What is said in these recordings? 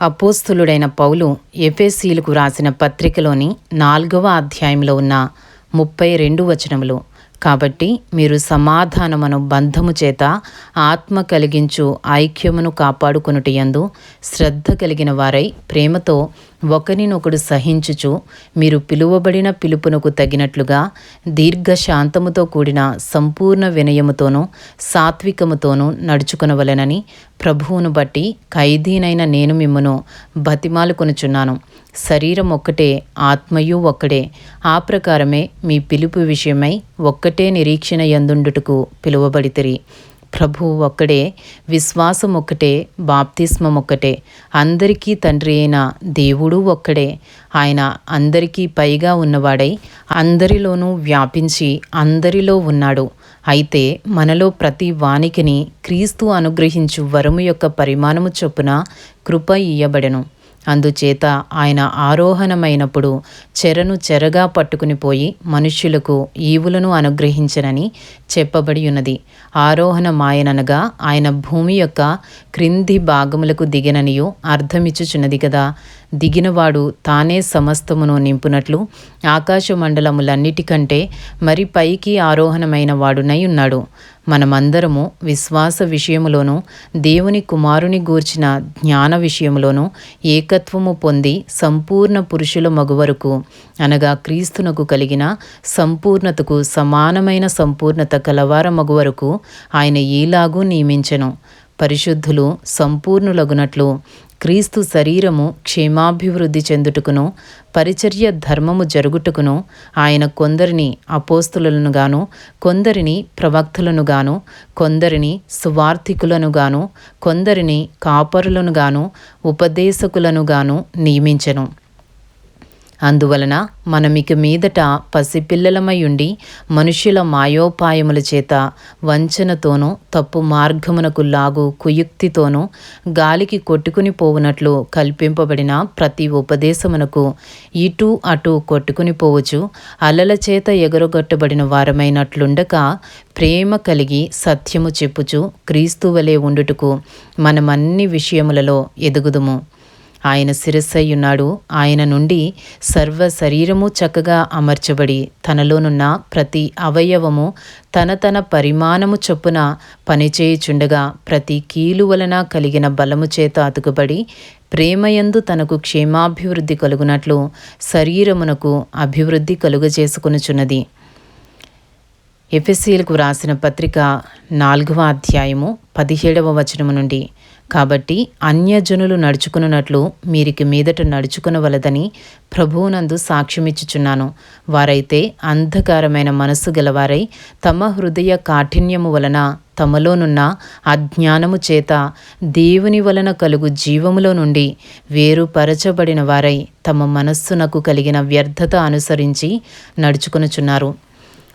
అపోస్తులుడైన పౌలు ఎఫెసీలకు రాసిన పత్రికలోని నాలుగవ అధ్యాయంలో ఉన్న ముప్పై రెండు వచనములు. కాబట్టి మీరు సమాధానమును బంధము చేత ఆత్మ కలిగించు ఐక్యమును కాపాడుకొనుట యందు శ్రద్ధ కలిగిన వారై ప్రేమతో ఒకరినొకడు సహించుచు మీరు పిలువబడిన పిలుపునకు తగినట్లుగా దీర్ఘ శాంతముతో కూడిన సంపూర్ణ వినయముతోనూ సాత్వికముతోనూ నడుచుకునవలెనని ప్రభువును బట్టి ఖైదీనైన నేను మిమ్మను బతిమాలుకొనుచున్నాను. శరీరం ఒక్కటే ఆత్మయు ఒక్కడే. ఆ ప్రకారమే మీ పిలుపు విషయమై ఒక్కటే నిరీక్షణ ఎందుండుటకు పిలువబడితిరి. ప్రభువు ఒక్కడే విశ్వాసం ఒక్కటే బాప్తిస్మం ఒక్కటే. అందరికీ తండ్రి అయిన దేవుడు ఒక్కడే. ఆయన అందరికీ పైగా ఉన్నవాడై అందరిలోనూ వ్యాపించి అందరిలో ఉన్నాడు. అయితే మనలో ప్రతి వానికిని క్రీస్తు అనుగ్రహించు వరము యొక్క పరిమాణము చొప్పున కృప ఇయ్యబడెను. అందుచేత ఆయన ఆరోహణమైనప్పుడు చెరను చెరగా పట్టుకుని పోయి మనుష్యులకు ఈవులను అనుగ్రహించనని చెప్పబడి ఉన్నది. ఆరోహణమాయననగా ఆయన భూమి యొక్క క్రింది భాగములకు దిగిననియు అర్థమిచ్చుచున్నది కదా. దిగినవాడు తానే సమస్తమును నింపునట్లు ఆకాశ మండలములన్నిటికంటే మరి పైకి ఆరోహణమైన వాడునై ఉన్నాడు. మనమందరము విశ్వాస విషయములోనూ దేవుని కుమారుని గూర్చిన జ్ఞాన విషయములోనూ ఏకత్వము పొంది సంపూర్ణ పురుషుల మగువరకు అనగా క్రీస్తునకు కలిగిన సంపూర్ణతకు సమానమైన సంపూర్ణత కలవార మగువరకు ఆయన ఈలాగూ నియమించెను. పరిశుద్ధులు సంపూర్ణులగునట్లు క్రీస్తు శరీరము క్షేమాభివృద్ధి చెందుటకును పరిచర్య ధర్మము జరుగుటకును ఆయన కొందరిని అపోస్తులను గాను కొందరిని ప్రవక్తలను గాను కొందరిని సువార్థికులనుగాను కొందరిని కాపరులను గాను ఉపదేశకులను గాను నియమించెను. అందువలన మనమిక మీదట పసిపిల్లలమై ఉండి మనుష్యుల మాయోపాయముల చేత వంచనతోనూ తప్పు మార్గమునకు లాగు కుయుక్తితోనూ గాలికి కొట్టుకుని పోవునట్లు కల్పింపబడిన ప్రతి ఉపదేశమునకు ఇటు అటు కొట్టుకుని పోవచ్చు అలల చేత ఎగరగొట్టబడిన వారమైనట్లుండక ప్రేమ కలిగి సత్యము చెప్పుచు క్రీస్తువలే ఉండుటకు మనమన్ని విషయములలో ఎదుగుదుము. ఆయన శిరస్సయ్యున్నాడు ఆయన నుండి సర్వ శరీరము చక్కగా అమర్చబడి తనలోనున్న ప్రతి అవయవము తన తన పరిమాణము చొప్పున పనిచేయుచుండగా ప్రతి కీలు వలన కలిగిన బలము చేత అతుకుబడి ప్రేమయందు తనకు క్షేమాభివృద్ధి కలుగునట్లు శరీరమునకు అభివృద్ధి కలుగజేసుకునుచున్నది. ఎఫ్ఎస్సీలకు వ్రాసిన పత్రిక నాలుగవ అధ్యాయము పదిహేడవ వచనము నుండి కాబట్టి అన్యజనులు నడుచుకున్నట్లు మీరికి మీదట నడుచుకునవలదని ప్రభువునందు సాక్ష్యమిచ్చుచున్నాను. వారైతే అంధకారమైన మనస్సు గలవారై తమ హృదయ కాఠిన్యము వలన తమలోనున్న అజ్ఞానము చేత దేవుని వలన కలుగు జీవములో నుండి వేరుపరచబడిన వారై తమ మనస్సునకు కలిగిన వ్యర్థత అనుసరించి నడుచుకొనుచున్నారు.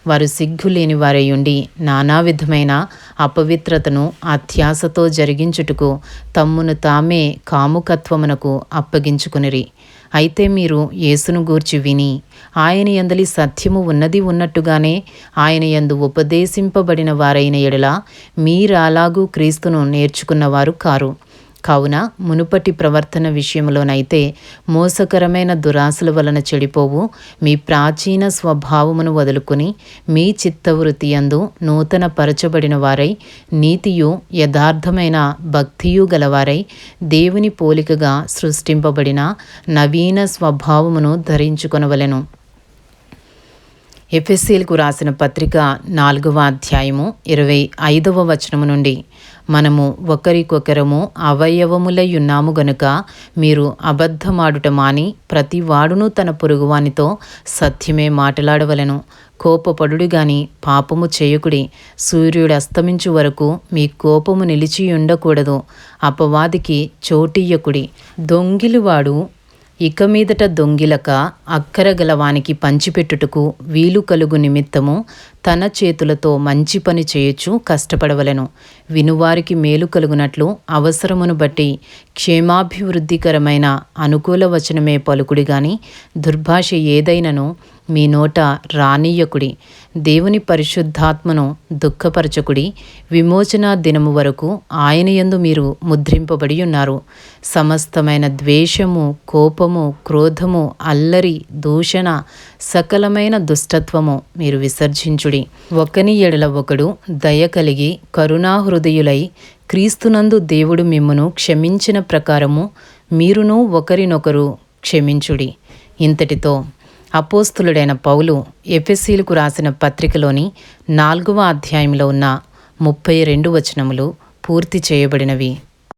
వారు సిగ్గు లేని నానా విధమైన అపవిత్రతను అత్యాసతో జరిగించుటకు తమ్మును తామే కాముకత్వమునకు అప్పగించుకునిరి. అయితే మీరు యేసును గూర్చి విని ఆయన ఎందలి సత్యము ఉన్నది ఉన్నట్టుగానే ఆయన యందు ఉపదేశింపబడిన వారైన ఎడల మీరాలాగూ క్రీస్తును నేర్చుకున్నవారు కారు. కావున మునుపటి ప్రవర్తన విషయంలోనైతే మోసకరమైన దురాశల వలన చెడిపోవు. మీ ప్రాచీన స్వభావమును వదులుకుని మీ చిత్తవృత్తి యందు నూతన పరచబడిన వారై నీతియు యథార్థమైన భక్తియు గలవారై దేవుని పోలికగా సృష్టింపబడిన నవీన స్వభావమును ధరించుకొనవలెను. ఎఫ్ఎస్సీలకు రాసిన పత్రిక నాలుగవ అధ్యాయము ఇరవై ఐదవ వచనము నుండి. మనము ఒకరికొకరము అవయవములై ఉన్నాము గనుక మీరు అబద్ధమాడుట మాని ప్రతి వాడును తన పొరుగువానితో సత్యమే మాట్లాడవలెను. కోపపడుడు గాని పాపము చేయకుడి సూర్యుడు అస్తమించు వరకు మీ కోపము నిలిచి ఉండకూడదు అపవాదికి చోటియ్యకుడి. దొంగిలివాడు ఇక మీదట దొంగిలక అక్కరగలవానికి పంచిపెట్టుటకు వీలు కలుగు నిమిత్తము తన చేతులతో మంచి పని చేయొచ్చు కష్టపడవలెను. వినువారికి మేలు కలుగునట్లు అవసరమును బట్టి క్షేమాభివృద్ధికరమైన అనుకూల వచనమే పలుకుడి గాని దుర్భాష ఏదైనను మీ నోట రానీయకుడి దేవుని పరిశుద్ధాత్మను దుఃఖపరచకుడి విమోచన దినము వరకు ఆయన యందు మీరు ముద్రింపబడి ఉన్నారు. సమస్తమైన ద్వేషము కోపము క్రోధము అల్లరి దూషణ సకలమైన దుష్టత్వము మీరు విసర్జించుడి. ఒకని ఎడల ఒకడు దయ కలిగి కరుణాహృదయులై క్రీస్తునందు దేవుడు మిమ్మను క్షమించిన ప్రకారము మీరును ఒకరినొకరు క్షమించుడి. ఇంతటితో అపోస్తులుడైన పౌలు ఎఫెసీలకు రాసిన పత్రికలోని నాలుగవ అధ్యాయంలో ఉన్న ముప్పై రెండు వచనములు పూర్తి చేయబడినవి.